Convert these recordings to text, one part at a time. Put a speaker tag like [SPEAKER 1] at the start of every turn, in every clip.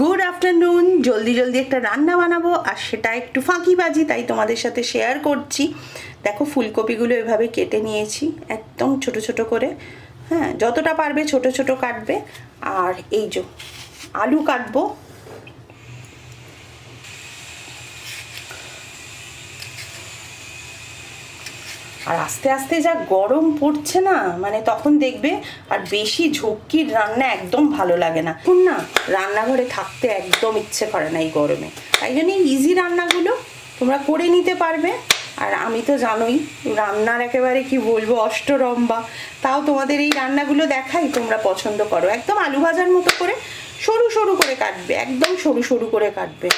[SPEAKER 1] Good afternoon জলদি জলদি একটা রান্না বানাবো আর সেটা একটু ফাঁকিবাজি, তাই তোমাদের সাথে শেয়ার করছি। দেখো, ফুলকপিগুলো এভাবে কেটে নিয়েছি, একদম ছোট ছোট করে। হ্যাঁ যতটা পারবে ছোট ছোট কাটবে। আর এই যে আলু কাটবো আর আস্তে আস্তে যা গরম পড়ছে না মানে তখন দেখবে আর বেশি ঝক্কির রান্না একদম ভালো লাগে না। এখন না, রান্নাঘরে থাকতে একদম ইচ্ছে করে না এই গরমে। তাই জন্য ইজি রান্নাগুলো তোমরা করে নিতে পারবে। আর আমি তো জানোই, রান্নার একেবারে কি বলব অষ্টরম্বা তাও তোমাদের এই রান্নাগুলো দেখাই, তোমরা পছন্দ করো। একদম আলু ভাজার মতো করে সরু সরু করে কাটবে, একদম সরু সরু করে কাটবে।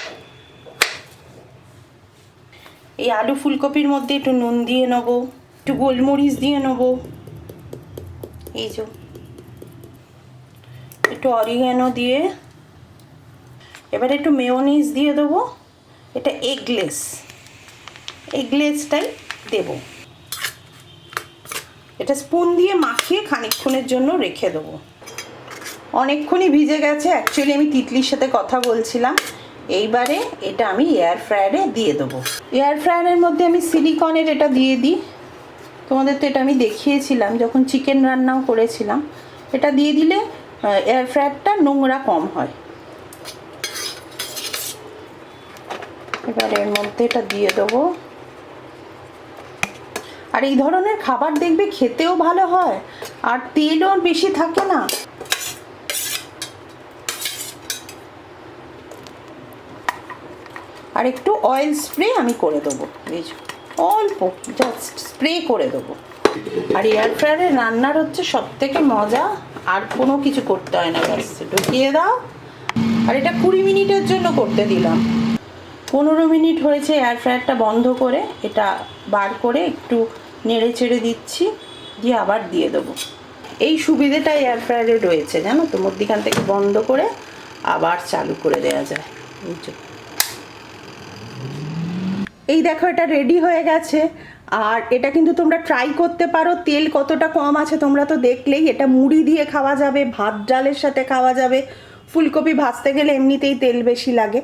[SPEAKER 1] এই আলু ফুলকপির মধ্যে একটু নুন দিয়ে নেব। একটু গোলমরিচ দিয়ে নেব। এই যে। একটু অরিগ্যানো দিয়ে। এবার একটু মেয়োনিজ দিয়ে দেবো। এটা এগলেস। এগলেসটাই দেব। এটা স্পুন দিয়ে মাখিয়ে খানিকক্ষণের জন্য রেখে দেবো। অনেকক্ষণই ভিজে গেছে। অ্যাকচুয়ালি আমি তিতলির সাথে কথা বলছিলাম। এইবারে এটা আমি এয়ার ফ্রায়ারে দিয়ে দেবো। এয়ার ফ্রায়ারের মধ্যে আমি সিলিকনের এটা দিয়ে দিই। তোমাদের তো এটা আমি দেখিয়েছিলাম, যখন চিকেন রান্নাও করেছিলাম, এটা দিয়ে দিলে এয়ার ফ্রায়ারটা নোংরা কম হয়। এবার এর মধ্যে এটা দিয়ে দেবো। আর এই ধরনের খাবার দেখবে খেতেও ভালো হয়, আর তেলও বেশি থাকে না। আর একটু অয়েল স্প্রে আমি করে দেবো, এই অল্প জাস্ট স্প্রে করে দেবো। আর এয়ার ফ্রায়ারে রান্নার হচ্ছে সব থেকে মজা, আর কোনো কিছু করতে হয় না, ব্যাস। ঢুকিয়ে দাও। আর এটা কুড়ি মিনিটের জন্য করতে দিলাম। পনেরো মিনিট হয়েছে এয়ার ফ্রায়ারটা বন্ধ করে, এটা বার করে একটু নেড়ে চেড়ে দিচ্ছি, দিয়ে আবার দিয়ে দেবো। এই সুবিধেটা এয়ার ফ্রায়ারে রয়েছে, জানো তো? মধ্যিখান থেকে বন্ধ করে আবার চালু করে দেওয়া যায়। যে। এই দেখো, এটা রেডি হয়ে গেছে। আর এটা কিন্তু তোমরা ট্রাই করতে পারো, তেল কতটা কম আছে তোমরা তো দেখলেই। এটা মুড়ি দিয়ে খাওয়া যাবে, ভাত ডালের সাথে খাওয়া যাবে। ফুলকপি ভাজতে গেলে এমনিতেই তেল বেশি লাগে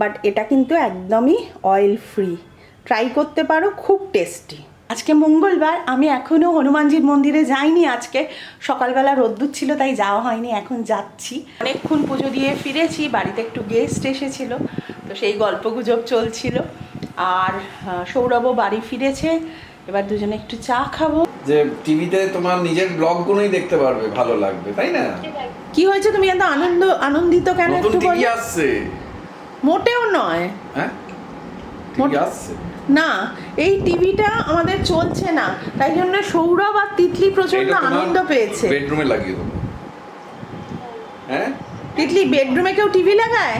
[SPEAKER 1] বাট এটা কিন্তু একদমই অয়েল ফ্রি ট্রাই করতে পারো, খুব টেস্টি আজকে মঙ্গলবার, আমি এখনও হনুমানজির মন্দিরে যাইনি আজকে। সকালবেলা রোদ্দুর ছিল, তাই যাওয়া হয়নি, এখন যাচ্ছি। অনেকক্ষণ পুজো দিয়ে ফিরেছি, বাড়িতে একটু গেস্ট এসেছিল, তো সেই গল্প গুজব চলছিল। আর সৌরভও বাড়ি ফিরেছে। এবার দুজনে একটু চা খাব।
[SPEAKER 2] যে টিভিতে তোমার নিজের ব্লগগুলোই দেখতে পারবে ভালো লাগবে তাই না?
[SPEAKER 1] কি হয়েছে তুমি এত আনন্দ আনন্দিত কেন
[SPEAKER 2] নতুন
[SPEAKER 1] একটু
[SPEAKER 2] টিভি
[SPEAKER 1] বলো?
[SPEAKER 2] আসছে।
[SPEAKER 1] মোটেও নয়।
[SPEAKER 2] হ্যাঁ? টিভি আসছে?
[SPEAKER 1] না এই টিভিটা আমাদের চলছে না। তাই জন্য সৌরভ আর তিতলি
[SPEAKER 2] প্রচণ্ড
[SPEAKER 1] আনন্দ পেয়েছে।
[SPEAKER 2] বেডরুমে লাগিয়ে দেবো। হ্যাঁ?
[SPEAKER 1] তিতলি বেডরুমে কেউ টিভি লাগায়?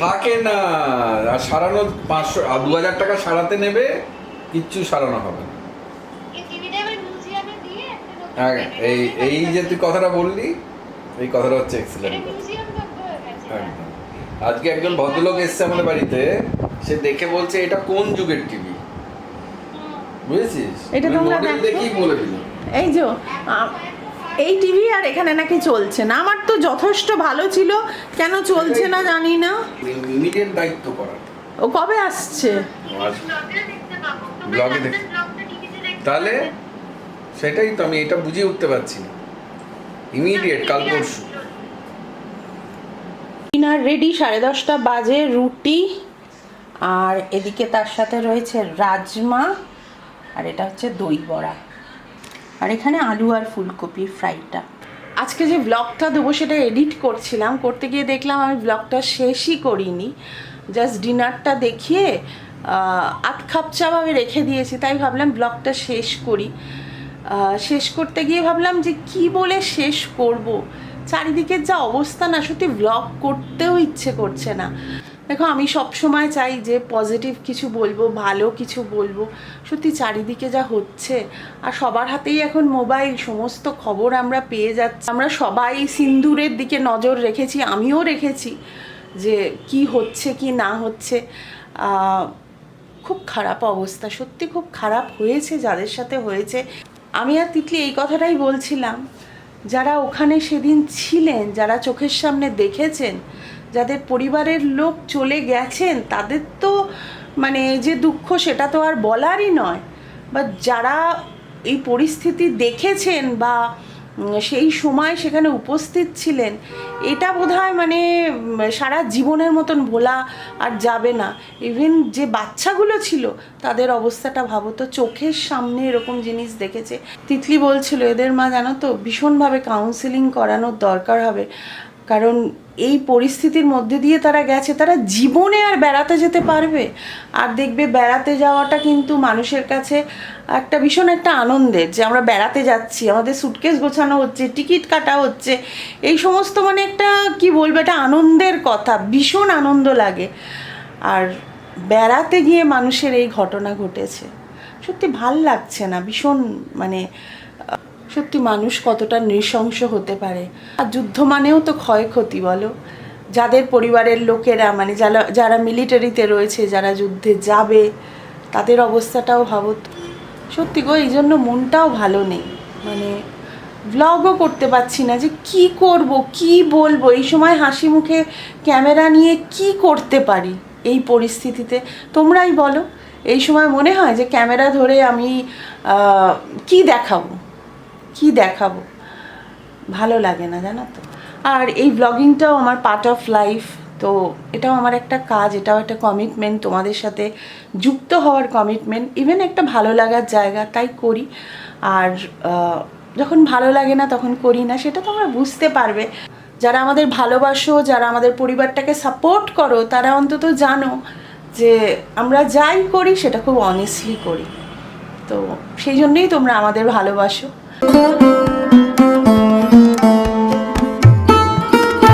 [SPEAKER 2] থাকে না। আর সারানো পাঁচশো দু হাজার টাকা সারাতে নেবে কিচ্ছু সারানো হবে না।
[SPEAKER 3] এই
[SPEAKER 2] হ্যাঁ, এই এই যে তুই কথাটা বললি এই কথাটা হচ্ছে এক্সিলেন্ট
[SPEAKER 3] হয়ে
[SPEAKER 2] একদম। আজকে একজন ভদ্রলোক এসছে আমাদের বাড়িতে সে দেখে বলছে এটা কোন যুগের টিভি? বুঝেছিস?
[SPEAKER 1] এটা
[SPEAKER 2] আমি
[SPEAKER 1] তোমরা দেখো।
[SPEAKER 2] দেখেই বলে দিল।
[SPEAKER 1] এই যে এই টিভি আর এখানে নাকি চলছে না? আমার তো যথেষ্ট ভালো ছিল। কেন চলছে না জানি না।
[SPEAKER 2] ইমিডিয়েট দায়িত্ব করার
[SPEAKER 1] ও কবে আসছে?
[SPEAKER 3] ব্লগে দেখতে
[SPEAKER 2] তাহলে সেটাই তো আমি এটা বুঝিয়ে উঠতে পারছি না। ইমিডিয়েট কাল পরশু।
[SPEAKER 1] ডিনার রেডি সাড়ে দশটা বাজে রুটি। আর এদিকে তার সাথে রয়েছে রাজমা। আর এটা হচ্ছে দই বড়া। আর এখানে আলু আর ফুলকপির ফ্রাইটা। আজকে যে ব্লগটা দেবো সেটা এডিট করছিলাম করতে গিয়ে দেখলাম আমি ব্লগটা শেষই করিনি। জাস্ট ডিনারটা দেখিয়ে আহ, আধ খাপচাভাবে রেখে দিয়েছি তাই ভাবলাম ব্লগটা শেষ করি। শেষ করতে গিয়ে ভাবলাম যে কি বলে শেষ করব? চারিদিকের যা অবস্থা না সত্যি ব্লগ করতেও ইচ্ছে করছে না। দেখো, আমি সব সময় চাই যে পজিটিভ কিছু বলব, ভালো কিছু বলব। সত্যি চারিদিকে যা হচ্ছে, আর সবার হাতেই এখন মোবাইল সমস্ত খবর আমরা পেয়ে যাচ্ছি। আমরা সবাই সিন্দুরের দিকে নজর রেখেছি, আমিও রেখেছি যে কি হচ্ছে, কি না হচ্ছে। খুব খারাপ অবস্থা, সত্যি খুব খারাপ হয়েছে, যাদের সাথে হয়েছে। আমি আর তিতলি এই কথাটাই বলছিলাম, যারা ওখানে সেদিন ছিলেন, যারা চোখের সামনে দেখেছেন যাদের পরিবারের লোক চলে গেছেন, তাদের তো মানে যে দুঃখ সেটা তো আর বলারই নয়। বা যারা এই পরিস্থিতি দেখেছেন বা সেই সময় সেখানে উপস্থিত ছিলেন, এটা বোধহয় মানে সারা জীবনের মতন ভোলা আর যাবে না। ইভেন যে বাচ্চাগুলো ছিল, তাদের অবস্থাটা ভাবো তো, চোখের সামনে এরকম জিনিস দেখেছে। তিতলি বলছিল, এদের মা জানো তো, ভীষণভাবে কাউন্সিলিং করানোর দরকার হবে। কারণ এই পরিস্থিতির মধ্যে দিয়ে তারা গেছে, তারা জীবনে আর বেড়াতে যেতে পারবে। আর দেখবে বেড়াতে যাওয়াটা কিন্তু মানুষের কাছে একটা ভীষণ একটা আনন্দের যে আমরা বেড়াতে যাচ্ছি, আমাদের সুটকেস গোছানো হচ্ছে, টিকিট কাটা হচ্ছে, এই সমস্ত মানে একটা কি বলব, একটা আনন্দের কথা, ভীষণ আনন্দ লাগে। আর বেড়াতে গিয়ে মানুষের এই ঘটনা ঘটেছে। সত্যি ভালো লাগছে না, ভীষণ মানে সত্যি মানুষ কতটা নৃশংস হতে পারে? আর যুদ্ধ মানেও তো ক্ষয়ক্ষতি, বলো। যাদের পরিবারের লোকেরা মানে যারা যারা মিলিটারিতে রয়েছে, যারা যুদ্ধে যাবে, তাদের অবস্থাটাও ভাবো সত্যি গো, এই জন্য মনটাও ভালো নেই। মানে ব্লগও করতে পারছি না যে কি করব, কি বলব? এই সময় হাসি মুখে ক্যামেরা নিয়ে কি করতে পারি এই পরিস্থিতিতে? তোমরাই বলো। এই সময় মনে হয় যে ক্যামেরা ধরে আমি কি দেখাবো? দেখাবো? ভালো লাগে না, জানো তো? আর এই ব্লগিংটাও আমার পার্ট অফ লাইফ তো এটাও আমার একটা কাজ, এটাও একটা কমিটমেন্ট তোমাদের সাথে যুক্ত হওয়ার কমিটমেন্ট ইভেন একটা ভালো লাগার জায়গা তাই করি। আর যখন ভালো লাগে না তখন করি না, সেটা তোমরা বুঝতে পারবে। যারা আমাদের ভালোবাসো, যারা আমাদের পরিবারটাকে সাপোর্ট করো, তারা অন্তত জানো যে আমরা যাই করি, সেটা খুব অনেস্টলি করি। তো সেই জন্যই তোমরা আমাদের ভালোবাসো। thank you